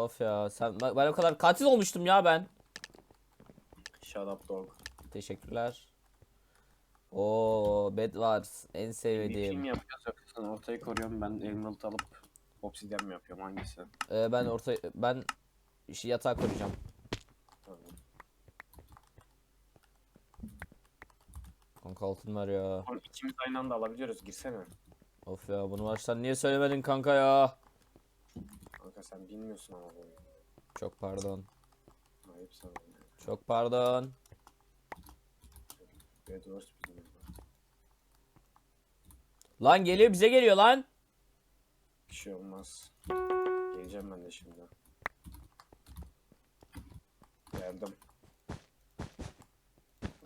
Of ya sen ben ben o kadar katil olmuştum ya ben. Shut up dog. Teşekkürler. Oo Bedwars en Bir sevdiğim. yoksa sen ortayı koruyorum ben Emerald alıp obsidyen mi yapıyorum hangisi? Ee, ben orta ben işi yatağa koyacağım. Tamam. Kanka altın var ya. Oğlum ikimiz aynı anda alabiliyoruz girsene. Of ya bunu baştan niye söylemedin kanka ya? Kanka sen bilmiyorsun ama bu oyunu. Çok pardon. Ayıp sana. Çok pardon. Bed Wars bilmiyorum. Lan geliyor bize geliyor lan. Bir şey olmaz. Geleceğim ben de şimdi. Geldim.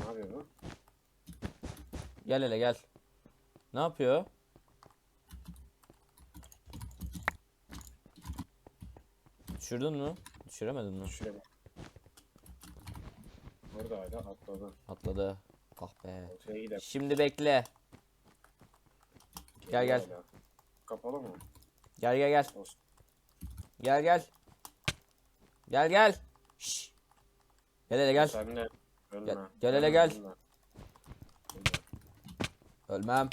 Ne yapıyor bu? Gel hele gel. Ne yapıyor? Düşürdün mü? Düşüremedin mi? Bak. Orada hala atladı. Atladı. Ah be. Ortaya gidelim. Şimdi bekle. Gel, gel. hala. Kapalı mı? Gel gel gel. Olsun. Gel gel. Gel gel. Şş. Gel hele gel. Sen de ölme. Gel- gel hele gel. Ölme. Ölmem.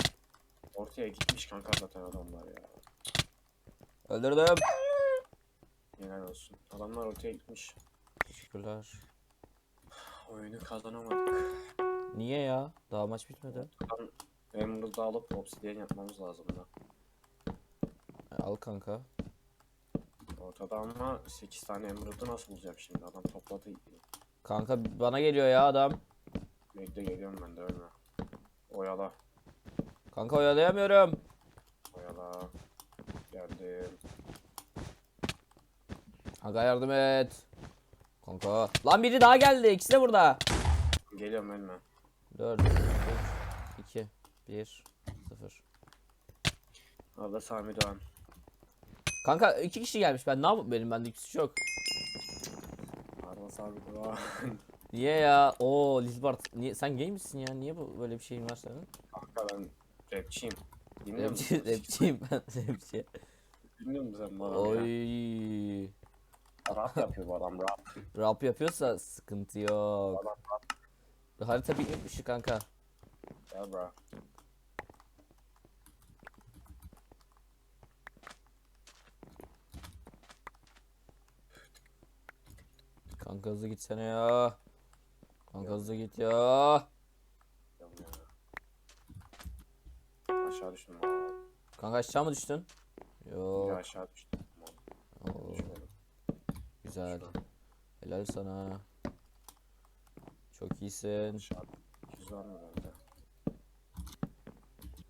Ortaya gitmiş kanka zaten adamlar ya. Öldürdüm. Helal olsun. Adamlar ortaya gitmiş. Teşekkürler. Oyunu kazanamadık. Niye ya? Daha maç bitmedi. Oradan Emerald'ı alıp obsidyen yapmamız lazım da. E, Al kanka. Ortada ama 8 tane Emerald'ı nasıl bulacağım şimdi? Adam topladı. Kanka bana geliyor ya adam. Bekle geliyorum ben de ölme. Oyala. Kanka oyalayamıyorum. Oyala. Geldim. Kanka yardım et. Kanka. Lan biri daha geldi. İkisi de burada. Geliyorum ölme. 4 3 2 1 0 Arada Sami Doğan. Kanka iki kişi gelmiş. Ben ne yapayım benim bende ikisi yok. Arada Sami Doğan. Niye ya? Oo Lizbart. Niye sen gay misin ya? Niye bu böyle bir şeyin var senin? Kanka ben rapçiyim. Dinliyor Rapçi, musun? rapçiyim ben rapçi. Dinliyor musun sen bana Oy. ya? Rap yapıyor bu adam rap. Rap yapıyorsa sıkıntı yok. Adam rap. Harita bitmiş kanka. Gel bro. Kanka hızlı gitsene ya. Kanka hızlı git ya. Ya. Aşağı düştüm abi. Kanka aşağı mı düştün? Ya Yok. aşağı düştüm. Oo, Düşmedim. Güzel. Helal sana. Çok iyisin. Aşağı. 200 var mı bende?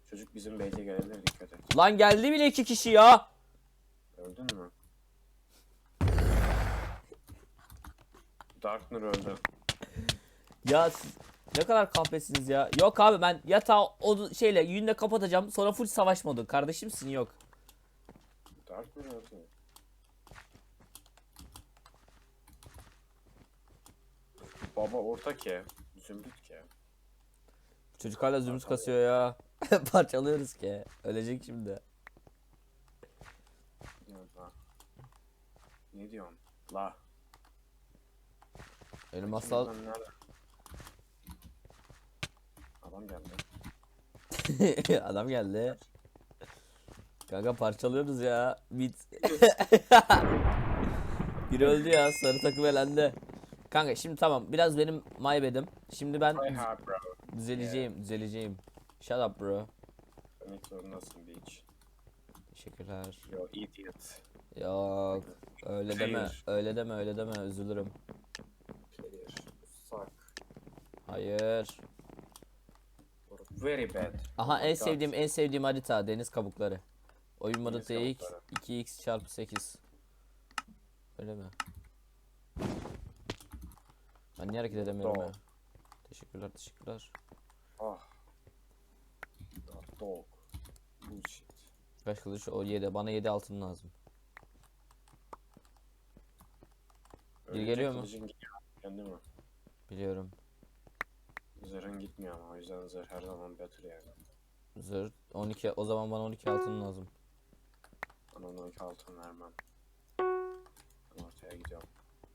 Çocuk bizim beyte gelebilir dikkat et. Lan geldi bile iki kişi ya. Öldün mü? Darkner öldü. Ya siz ne kadar kahpesiniz ya. Yok abi ben yatağı o şeyle yünle kapatacağım. Sonra full savaş modu. Kardeşimsin yok. Darkner öldü. Baba orta ke. Zümrüt ke. Çocuk hala zümrüt kasıyor ya. Parçalıyoruz ki. Ölecek şimdi. Ne diyorsun la? Ne diyorsun? La. Benim asla Kim lan, nerede? Adam geldi. adam geldi. Kanka parçalıyoruz ya. Bit. Biri öldü ya. Sarı takım elendi. Kanka şimdi tamam. Biraz benim maybedim. Şimdi ben I have bro. düzeleceğim. Düzeleceğim. Shut up bro. Demek zorundasın bitch. Teşekkürler. Yo idiot. Yok. Öyle deme. Hayır. Öyle deme. Öyle deme. Üzülürüm. Player. Suck. Hayır. Very bad. Aha en God. sevdiğim en sevdiğim harita deniz kabukları. Oyun modu Deniz TX kabukları. 2x çarpı 8. Öyle mi? Ben niye hareket edemiyorum Dog. ya? Teşekkürler teşekkürler. Ah. Ya dog. Bullshit. Kaç kılıç o 7 bana 7 altın lazım. Öyle geliyor mu? Kendi mi? Biliyorum. Zırhın gitmiyor ama o yüzden zırh her zaman better yani. Zırh 12 o zaman bana 12 altın lazım. Bana 12 altın vermem. Ama Nereye gidiyorum?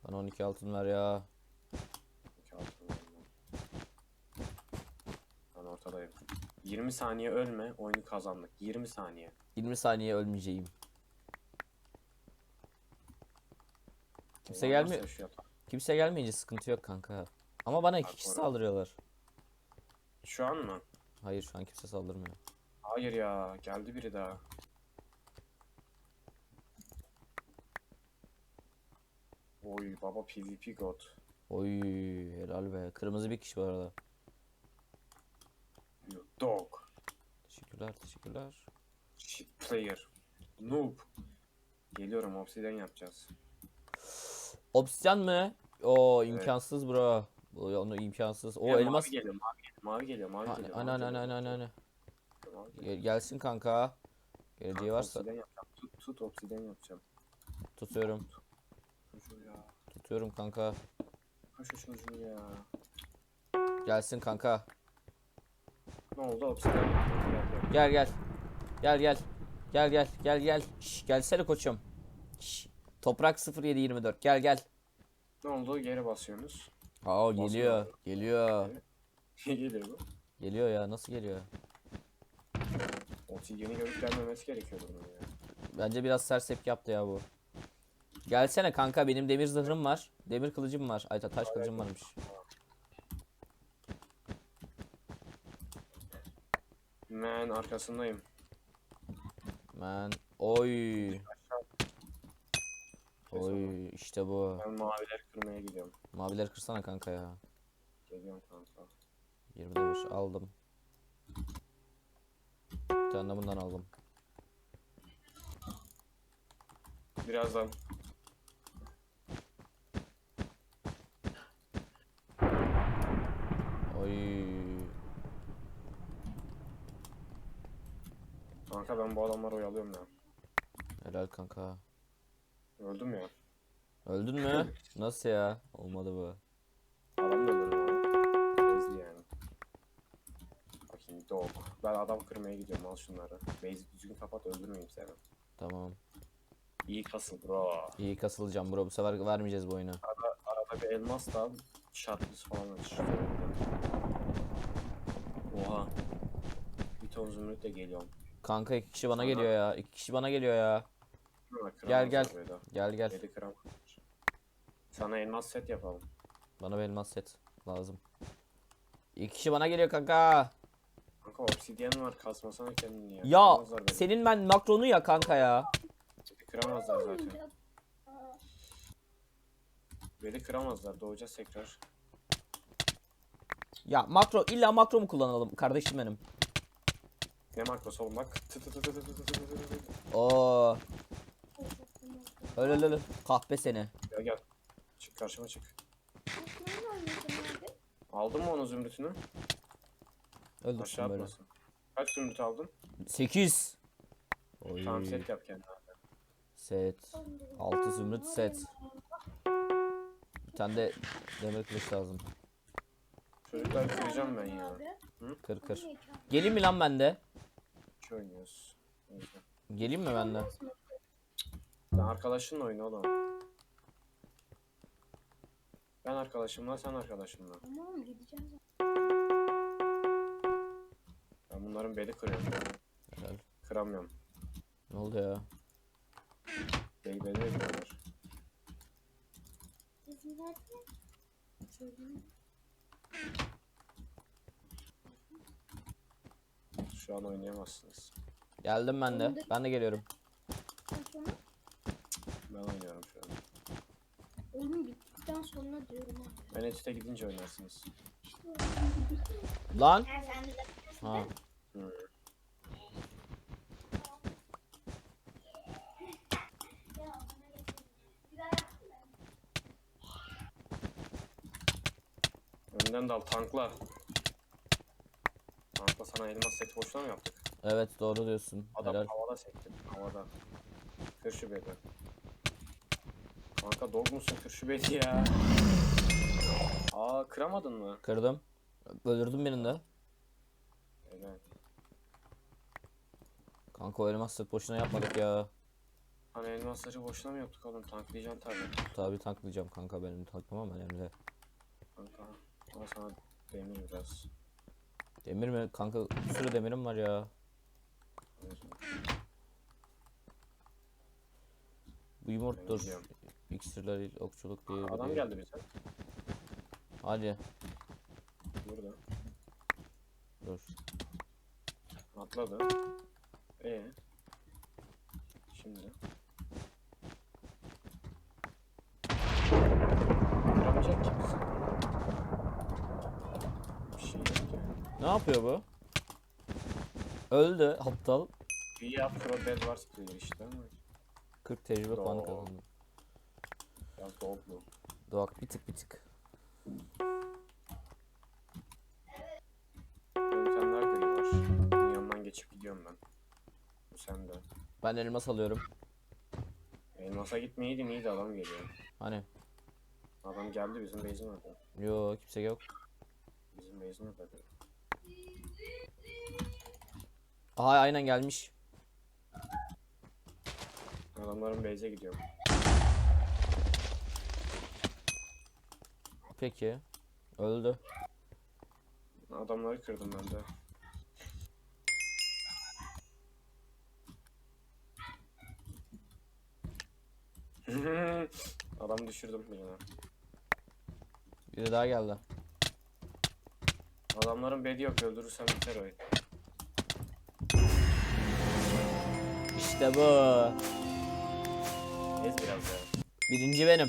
Bana 12 altın ver ya. İki altın var bundan. Ben ortadayım. 20 saniye ölme oyunu kazandık. 20 saniye. 20 saniye ölmeyeceğim. Kimse Ulan nasıl gelmiyor. yaşıyor? Kimse gelmeyince sıkıntı yok kanka. Ama bana iki Bak kişi saldırıyorlar. Şu an mı? Hayır şu an kimse saldırmıyor. Hayır ya. Geldi biri daha. Oy baba PvP god. Oy helal be. Kırmızı bir kişi bu arada. Dog. Teşekkürler teşekkürler. Shit player. Noob. Geliyorum obsidian yapacağız. Obsidyen mi? O imkansız bro. Bu onu imkansız. O Ya, elmas. Mavi geliyor mavi geliyor mavi geliyor mavi geliyor. Ana ana ana ana ana. Gelsin kanka. Geleceği Kanka, varsa Obsidian. Tut tut obsidian yapacağım. tutuyorum. Ya. Tutuyorum kanka. Ha şu çocuğu ya. Gelsin kanka. Ne oldu obsidian. Gel, gel. Gel gel. Gel gel. Gel gel. Şş, gelsene koçum. Şş. Toprak 0724 gel gel. Ne oldu geri basıyorsunuz. Aa geliyor. Basmıyor. Geliyor. Ne geliyor bu? Geliyor ya nasıl geliyor? Obsidian'i görüp gelmemesi gerekiyordu bunun ya. Bence biraz sersep yaptı ya bu. Gelsene kanka benim demir zırhım var. Demir kılıcım var. Ay ta- taş kılıcım varmış. Man arkasındayım. Ben oy. Oy işte bu. Ben mavileri kırmaya gidiyorum. Mavileri kırsana kanka ya. Geliyorum kanka. 20 demir aldım. Bir tane de bundan aldım. Birazdan. Oy. Kanka ben bu adamları oyalıyorum ya. Helal kanka. Öldüm ya. Öldün mü? Nasıl ya? Olmadı bu. Adam da öldürdüm. Ezdi yani. Bakayım dog. Ben adam kırmaya gidiyorum al şunları. Base'i düzgün kapat öldürmeyeyim seni. Tamam. İyi kasıl bro. İyi kasılacağım bro. Bu sefer vermeyeceğiz bu oyunu. Arada bir elmas da al. Şartlısı falan aç. Oha. Bir ton zümrüt de geliyorum. Kanka iki kişi bana Sana- geliyor ya. İki kişi bana geliyor ya. Gel, gel. Gel gel. Yedi. Sana elmas set yapalım. Bana bir elmas set lazım. İki kişi bana geliyor kanka. Kanka obsidyen var kasmasana kendini ya. Ya Kıramazlar beni. senin ben makronu ya kanka ya. Kıramazlar zaten. Beni kıramazlar. Doğacağız tekrar. Ya makro illa makro mu kullanalım kardeşim benim? Ne makrosu olmak? Oo. Öl öl öl. Kahpe seni. Gel gel. Çık karşıma çık. Aldın mı onun zümrütünü? Öldürsün Aşağı böyle. Atmasın. Kaç zümrüt aldın? 8. Oy. Tamam set yap kendine. Set. 6 zümrüt set. Bir tane de demir kılıç lazım. Çocuklar kıracağım ben ya. Kır kır. Geleyim mi lan ben de? İki oynuyoruz. Neyse. Geleyim mi ben de? Sen arkadaşınla oyna oğlum. Ben arkadaşımla sen arkadaşınla. Tamam gideceğiz. Ben bunların beli kırıyorum. Helal. Kıramıyorum. Ne oldu ya? Beli beli kırıyorlar. Söyledim. Şu an oynayamazsınız. Geldim ben de. Ben de geliyorum. Sonra Ben oynuyorum şu an. oyun bittikten sonra diyorum abi. Ben Etüt'e gidince oynarsınız. İşte oyun bitti. Lan. Ha. Hı. Önden dal tankla. Tankla sana elmas seti boşuna mı yaptık? Evet doğru diyorsun. Adam Helal. havada sekti. Havada. Kır şu bedi. Kanka dog musun? Kır şu bedi ya. Aa kıramadın mı? Kırdım. Öldürdüm birini de. Evet. Kanka o elmas set boşuna yapmadık ya. Hani elmasları boşuna mı yaptık oğlum? Tanklayacaksın tabii. Tabii tanklayacağım kanka benim tanklamam önemli. Kanka. Ama sana demir biraz. Demir mi? Kanka bir sürü demirim var ya. Bu yumurttur. biliyorum. İksirler değil, okçuluk değil. Adam değil. geldi bize. Hadi Burada. dur. Atladı. Ee. Şimdi. Kıramayacak ki bizi. Bir şey yok ki. Ne yapıyor bu? Öldü aptal. Bir pro bed var player işte ama 40 tecrübe puanı Doğru. kazandı. biraz doğru. Doğak bir tık bir tık. Bir tane daha gri var. Bunun yanından geçip gidiyorum ben. Bu sende. Ben elmas alıyorum. Elmas'a gitmeyeydin iyiydi adam geliyor. Hani? Adam geldi bizim base'in orada. Yo kimse yok. Bizim base'in orada. Aha aynen gelmiş. Adamların base'e gidiyorum. Peki. Öldü. Adamları kırdım ben de. Adam düşürdüm birine. Biri daha geldi. Adamların bedi yok öldürürsem biter oyun. İşte bu. Ez biraz ya. Birinci benim.